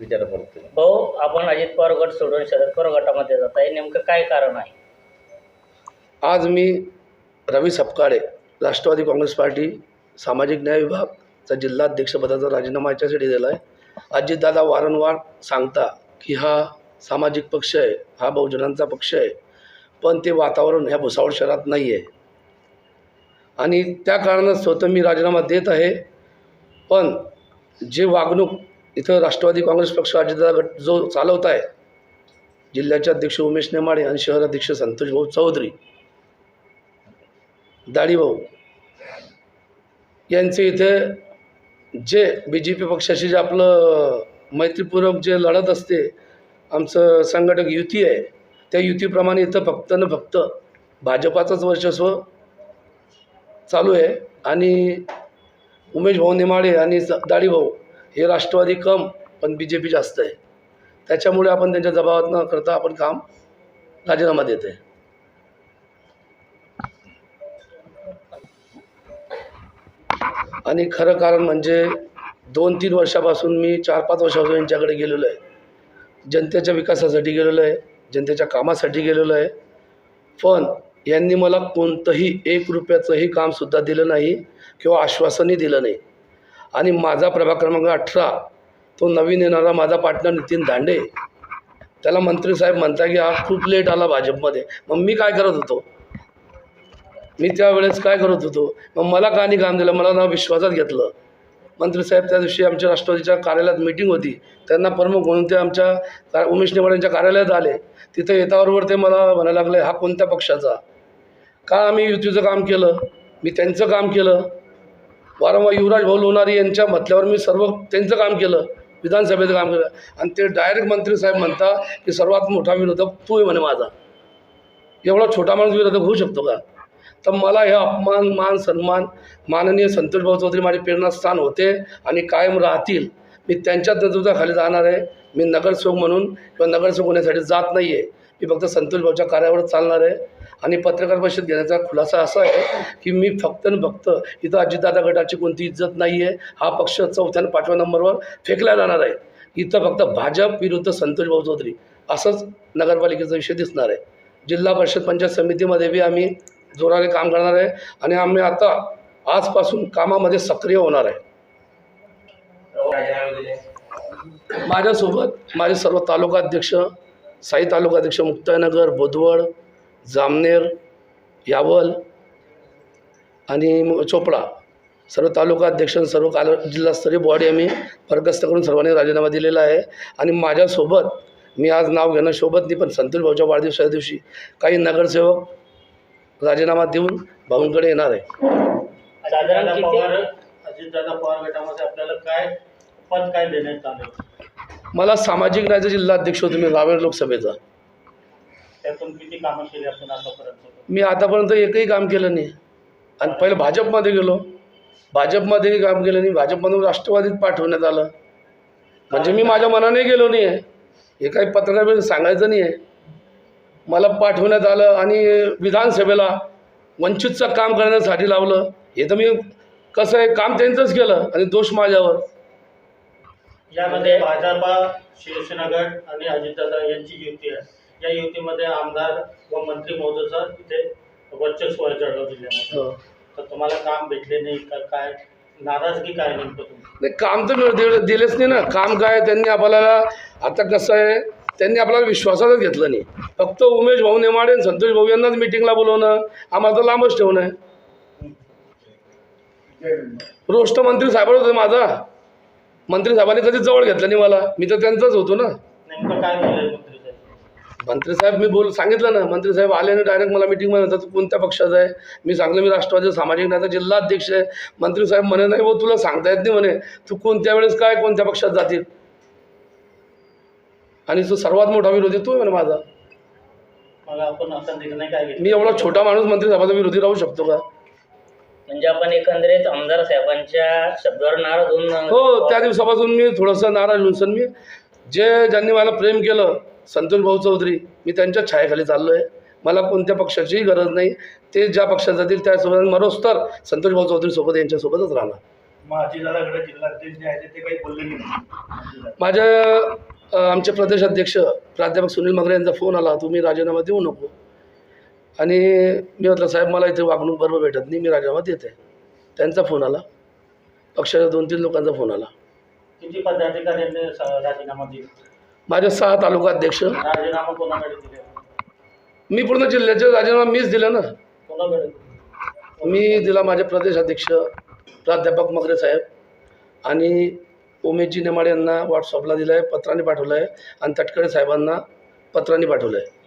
विचारा तुम्ही. भाऊ आपण अजित पवार गट सोडून शरद पवार गटामध्ये जात आहे. नेमकं काय कारण आहे? आज मी रवी सपकाळे राष्ट्रवादी काँग्रेस पार्टी सामाजिक न्याय विभागचा जिल्हाध्यक्षपदाचा राजीनामा याच्यासाठी दिला आहे. अजितदादा वारंवार सांगता की हा सामाजिक पक्ष आहे हा बहुजनांचा पक्ष आहे पण ते वातावरण ह्या भुसावळ शहरात नाही आहे आणि त्या कारणात स्वतः मी राजीनामा देत आहे पण जे वागणूक इथं राष्ट्रवादी काँग्रेस पक्ष अजितदा गट जो चालवत आहे जिल्ह्याचे अध्यक्ष उमेश नेमाडे आणि शहर अध्यक्ष संतोष भाऊ चौधरी दाढीभाऊ यांचे इथे जे बी जे पी पक्षाशी जे आपलं मैत्रीपूर्वक जे लढत असते आमचं संघटक युती आहे त्या युतीप्रमाणे इथं फक्त न फक्त भाजपाचंच वर्चस्व चालू आहे आणि उमेश भाऊ निमाडे आणि स- दाढीभाऊ हे राष्ट्रवादी कम पण बी जे पी जास्त आहे. त्याच्यामुळे आपण त्यांच्या दबावात न करता आपण काम राजीनामा देत आहे आणि खरं कारण म्हणजे दोन तीन वर्षापासून मी चार पाच वर्षापासून यांच्याकडे गेलेलो आहे. जनतेच्या विकासासाठी गेलेलो आहे जनतेच्या कामासाठी गेलेलो आहे. पण यांनी मला कोणतंही एक रुपयाचंही कामसुद्धा दिलं नाही किंवा आश्वासनही दिलं नाही. आणि माझा प्रभाग क्रमांक अठरा तो नवीन येणारा माझा पार्टनर नितीन दांडे. त्याला मंत्री साहेब म्हणता की हा खूप लेट आला भाजपमध्ये. मग मी काय करत होतो? मी त्यावेळेस काय करत होतो? मग मला का नाही काम दिलं? मला ना विश्वासात घेतलं. मंत्रीसाहेब त्या दिवशी आमच्या राष्ट्रवादीच्या कार्यालयात मिटिंग होती. त्यांना प्रमुख म्हणून ते आमच्या का- उमेश नेमाड्यांच्या कार्यालयात आले. तिथं येताबरोबर ते मला म्हणायला लागले हा कोणत्या पक्षाचा? का आम्ही युतीचं काम केलं? मी त्यांचं काम केलं. वारंवार युवराज भाऊ लोणारी यांच्या म्हटल्यावर मी सर्व त्यांचं काम केलं. विधानसभेचं काम केलं. आणि ते डायरेक्ट मंत्री साहेब म्हणता की सर्वात मोठा विरोधक तू आहे म्हणे माझा. एवढा छोटा माणूस विरोधक होऊ शकतो का? तर मला हे अपमान मान सन्मान माननीय संतोष भाऊ चौधरी माझे प्रेरणास्थान होते आणि कायम राहतील. मी त्यांच्याच नेतृत्वाखाली जाणार आहे. मी नगरसेवक म्हणून किंवा नगरसेवक होण्यासाठी जात नाही आहे मी फक्त संतोष भाऊच्या कार्यावर चालणार आहे. आणि पत्रकार परिषद घेण्याचा खुलासा असा आहे की मी फक्त आणि फक्त इथं अजितदादा गटाची कोणती इज्जत नाही आहे हा पक्ष चौथ्या आणि पाचव्या नंबरवर फेकला जाणार आहे. इथं फक्त भाजप विरुद्ध संतोष भाऊ चौधरी असंच नगरपालिकेचा विषय दिसणार आहे. जिल्हा परिषद पंचायत समितीमध्ये बी आम्ही जोराने काम करणार आहे आणि आम्ही आता आजपासून कामामध्ये सक्रिय होणार आहे. माझ्यासोबत माझे सर्व तालुका अध्यक्ष साई तालुका अध्यक्ष मुक्तानगर बोदवड जामनेर यावल आणि चोपडा. सर्व तालुका अध्यक्ष सर्व काल जिल्हास्तरीय बॉडी आम्ही बरखास्त करून सर्वांनी राजीनामा दिलेला आहे. आणि माझ्यासोबत मी आज नाव घेणं शोभत नाही पण संतोष भाऊच्या वाढदिवसाच्या दिवशी काही नगरसेवक राजीनामा देऊन भाऊंकडे येणार आहे. साधारण अजितदादा किती पवार अजितदादा पवार गटामध्ये आपल्याला काय पद काय देण्यात आलं? मला सामाजिक न्यायाचा जिल्हा अध्यक्ष होतो मी रावेर लोकसभेचा. त्यातून किती कामं केली आपण आतापर्यंत? मी आतापर्यंत एकही काम केलं नाही. आणि पहिलं भाजपमध्ये गेलो. भाजपमध्येही काम केलं नाही. भाजपमधून राष्ट्रवादीत पाठवण्यात आलं. म्हणजे मी माझ्या मनाने गेलो नाही आहे हे काही पत्रकार सांगायचं नाही आहे मला पाठवण्यात आलं आणि विधानसभेला वंचितचं काम करण्यासाठी लावलं. हे तर मी कसं आहे काम त्यांचंच केलं आणि दोष माझ्यावर. यामध्ये भाजपा शिवसेना गट आणि अजितदादा यांची युती आहे. या युतीमध्ये आमदार व मंत्री महोदयाचं इथे वर्चस्व आहे जळगाव जिल्ह्यामध्ये. हो. तर तुम्हाला काम भेटले नाही का? काय नाराजगी काय नेमकं तुमची? नाही काम तर मिळ- दिलं- दिलेच नाही ना. काम काय त्यांनी आपल्याला आता कसं आहे त्यांनी आपल्याला विश्वासातच घेतलं नाही. फक्त उमेश भाऊ नेमाडे आणि संतोष भाऊ यांनाच मिटिंगला बोलवणं आम्हाला तर लांबच ठेवणं आहे. रोष्ट मंत्री साहेबांच होते माझा. मंत्री साहेबांनी कधीच जवळ घेतलं नाही मला. मी तर त्यांचाच होतो ना. नेमकं काय मंत्री साहेब मंत्री साहेब मी बोल सांगितलं ना मंत्री साहेब आले ना डायरेक्ट मला मिटिंगमध्ये म्हणतात तू कोणत्या पक्षाचा आहे? मी सांगलं मी राष्ट्रवादी सामाजिक न्यायाचा जिल्हा अध्यक्ष आहे. मंत्री साहेब म्हणे नाही भाऊ तुला सांगता येत नाही म्हणे. तू कोणत्या वेळेस काय कोणत्या पक्षात जातील? आणि तो सर्वात मोठा विरोधी तो आहे म्हणे माझा. मी एवढा छोटा माणूस मंत्री साहेबाचा विरोधी राहू शकतो का? म्हणजे आपण एकंदरीत आमदार साहेबांच्या शब्दावर नाराज होऊन हो त्या दिवसापासून मी थोडंसं नाराज होऊन मी जे ज्यांनी मला प्रेम केलं संतोष भाऊ चौधरी मी त्यांच्या छायाखाली चाललो आहे मला कोणत्या पक्षाचीही गरज नाही. ते ज्या पक्षात जातील त्यासोबत मरोस्तर संतोष भाऊ चौधरी सोबत यांच्यासोबतच राहणार. माझ्या आमचे प्रदेश अध्यक्ष प्राध्यापक सुनील मगरे यांचा फोन आला तुम्ही राजीनामा देऊ नको. आणि मी म्हटलं साहेब मला इथे वागणूक बरोबर भेटत नाही मी राजीनामा देते त्यांचा फोन आला. पक्षाच्या दोन तीन लोकांचा फोन आला. किती पदाधिकाऱ्यांनी राजीनामा दिला? माझे सहा तालुका अध्यक्ष मी पूर्ण जिल्ह्याचे राजीनामा मीच दिला ना. मी दिला माझे प्रदेश अध्यक्ष प्राध्यापक मगरे साहेब आणि उमेशजी नेमाडे यांना व्हॉट्सअपला दिलं आहे पत्राने पाठवलं आहे आणि तटकरे साहेबांना पत्राने पाठवलं आहे